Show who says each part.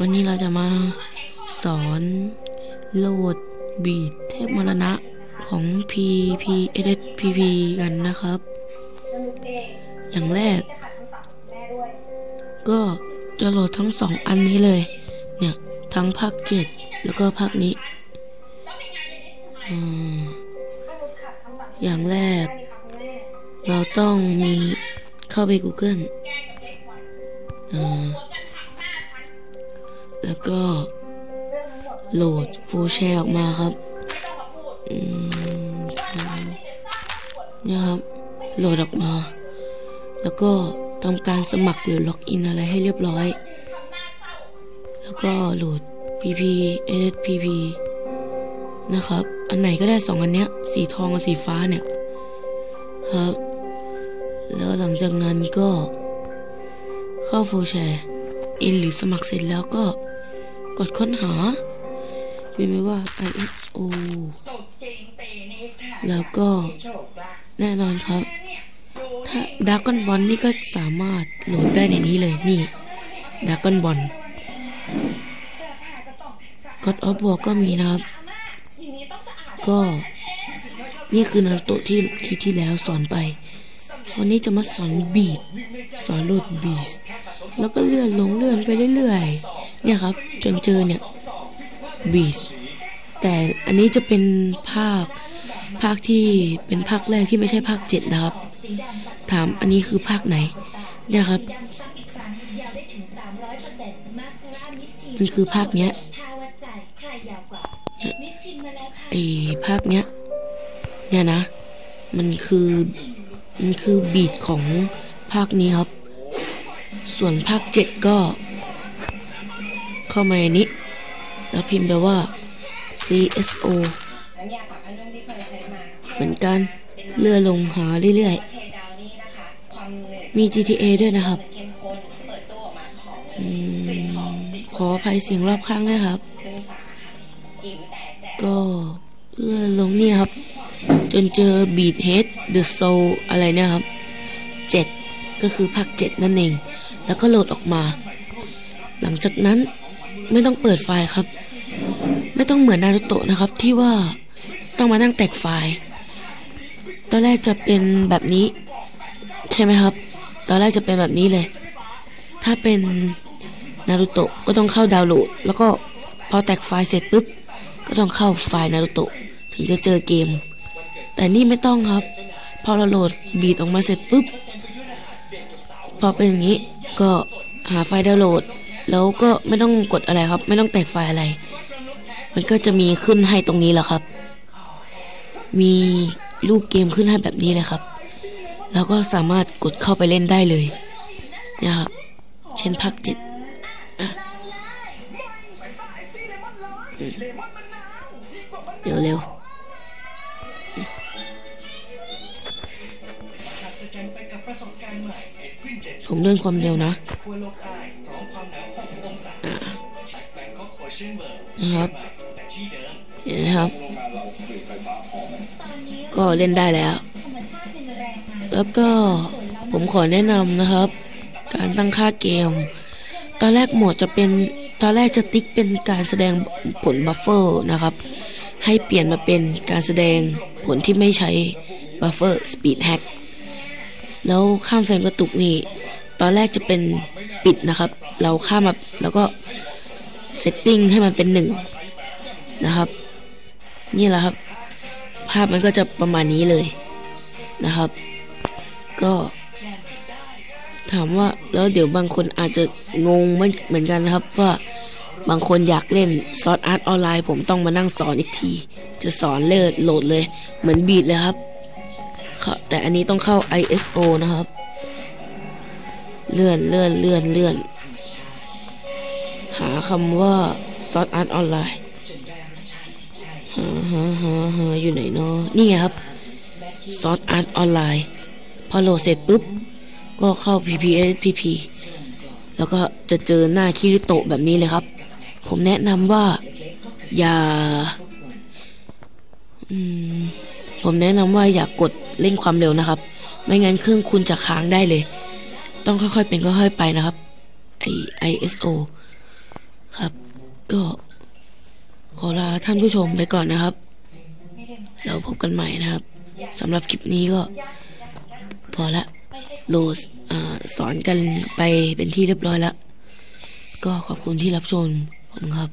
Speaker 1: วันนี้เราจะมาสอนโหลดบีทเทพมรณะของ PPSPP กันนะครับ
Speaker 2: อ
Speaker 1: ย่างแรก ก็จะโหลดทั้งสองอันนี้เลย เนี่ย ทั้งภาคเจ็ดแล้วก็ภาคนี้ อย่างแรก เราต้องมีเข้าไป Google อ่า แล้วก็
Speaker 2: เรื่องทั้งหมด
Speaker 1: โหลดฟูแชร์ออกมาครับอืมเนี่ยครับโหลดออกมา แล้วก็ทำการสมัครหรือล็อกอินอะไรให้เรียบร้อย แล้วก็โหลด pp spp นะครับ อันไหนก็ได้สองอันเนี้ย สีทองกับสีฟ้าเนี่ย ครับ แล้วหลังจากนั้นก็เข้าโฟแชร์ อินหรือสมัครเสร็จแล้วก็ กดค้นหาพิมพ์ไว้ว่า ISO แล้วก็แน่นอนครับ ถ้าด a ก o n บอลนี่ก็สามารถโหลดได้ในนี้เลยนี่ด a ก o n บอลกดออฟบวกก็มีนะครับ ก็นี่คือนารูโตะที่คลิปที่แล้วสอนไป วันนี้จะมาสอนบีดสอนโหลดบีดแล้วก็เลื่อนลงเลื่อนไปเรื่อยๆ เนี่ยครับ จนเจอเนี่ยบีดแต่อันนี้จะเป็นภาคภาคที่เป็นภาคแรกที่ไม่ใช่ภาคเจ็ดนะครับ ถามอันนี้คือภาคไหนเนี่ยครับ นี่คือภาคเนี้ยไอภาคเนี้ยเนี่ยนะ มันคือ มันคือบีทของภาคนี้ครับ ส่วนภาคเจ็ดก็ เข้ามาในนี้ แล้วพิมพ์ไปว่า CSO
Speaker 3: เห
Speaker 1: มือนกันเลื่อนลงหาเรื่อยๆ มี GTA ด้วยนะครับ
Speaker 3: ขออกมาหอม
Speaker 1: อืมขออภัยเสียงรอบข้างด้วยครับ ก็เลื่อนลงนี่ครับ จนเจอ Beat Head The Soul อะไรเนี่ยครับเจ็ดก็คือภาคเจ็ดนั่นเอง แล้วก็โหลดออกมา หลังจากนั้น ไม่ต้องเปิดไฟล์ครับ ไม่ต้องเหมือนนารูโตะนะครับ ที่ว่าต้องมานั่งแตกไฟล์ ตอนแรกจะเป็นแบบนี้ ใช่ไหมครับ ตอนแรกจะเป็นแบบนี้เลย ถ้าเป็นนารูโตะก็ต้องเข้าดาวน์โหลด แล้วก็พอแตกไฟล์เสร็จปุ๊บ ก็ต้องเข้าไฟล์นารูโตะถึงจะเจอเกม แต่นี่ไม่ต้องครับ พอเราโหลดบีทออกมาเสร็จปุ๊บ พอเป็นอย่างนี้ก็หาไฟล์ดาวน์โหลด แล้วก็ไม่ต้องกดอะไรครับ ไม่ต้องแตกไฟล์อะไร มันก็จะมีขึ้นให้ตรงนี้แหละครับ มีรูปเกมขึ้นให้แบบนี้เลยครับ แล้วก็สามารถกดเข้าไปเล่นได้เลยนะครับเช่นภาคเจ็ดอะอืมเดี๋ยวเร็วผมเลื่อนความเร็วนะ อ่านะครับนไหมครับก็เล่นได้แล้ว แล้วก็ผมขอแนะนำนะครับ การตั้งค่าเกม ตอนแรกโหมดจะเป็นตอนแรกจะติ๊กเป็นการแสดงผลบัฟเฟอร์นะครับ ให้เปลี่ยนมาเป็นการแสดงผลที่ไม่ใช้บัฟเฟอร์สปีดแฮกแล้วข้ามเฟรมกระตุกนี่ ตอนแรกจะเป็นปิดนะครับ เราข้ามมาแล้วก็เซตติ้งให้มันเป็นหนึ่งนะครับ นี่แหละครับ ภาพมันก็จะประมาณนี้เลยนะครับ ก็ถามว่าแล้วเดี๋ยวบางคนอาจจะงงเหมือนกันนะครับว่าบางคนอยากเล่นซอสอาร์ตออนไลน์ ผมต้องมานั่งสอนอีกที จะสอนเลิศโหลดเลย เหมือนบีดเลยครับ แต่อันนี้ต้องเข้า ISO นะครับ เลื่อนเลื่อนเลื่อนเลื่อน หาคำว่าซอสอาร์ตออนไลน์หาหาหาหาอยู่ไหนเนาะนี่ไงครับซอสอาร์ตออนไลน์พอโหลดเสร็จปุ๊บ ก็เข้า PPSPP แล้วก็จะเจอหน้าคิริโตะแบบนี้เลยครับ ผมแนะนำว่า อย่าผมแนะนำว่าอย่ากกดเร่งความเร็วนะครับ ไม่งั้นเครื่องคุณจะค้างได้เลย ต้องค่อยๆเป็นค่อยๆไปนะครับไอ ISO ครับ ก็ขอลาท่านผู้ชมไปก่อนนะครับ เราพบกันใหม่นะครับสำหรับคลิปนี้ก็ พอละโหลดอ่าสอนกันไปเป็นที่เรียบร้อยแล้ว ก็ขอบคุณที่รับชมผมครับ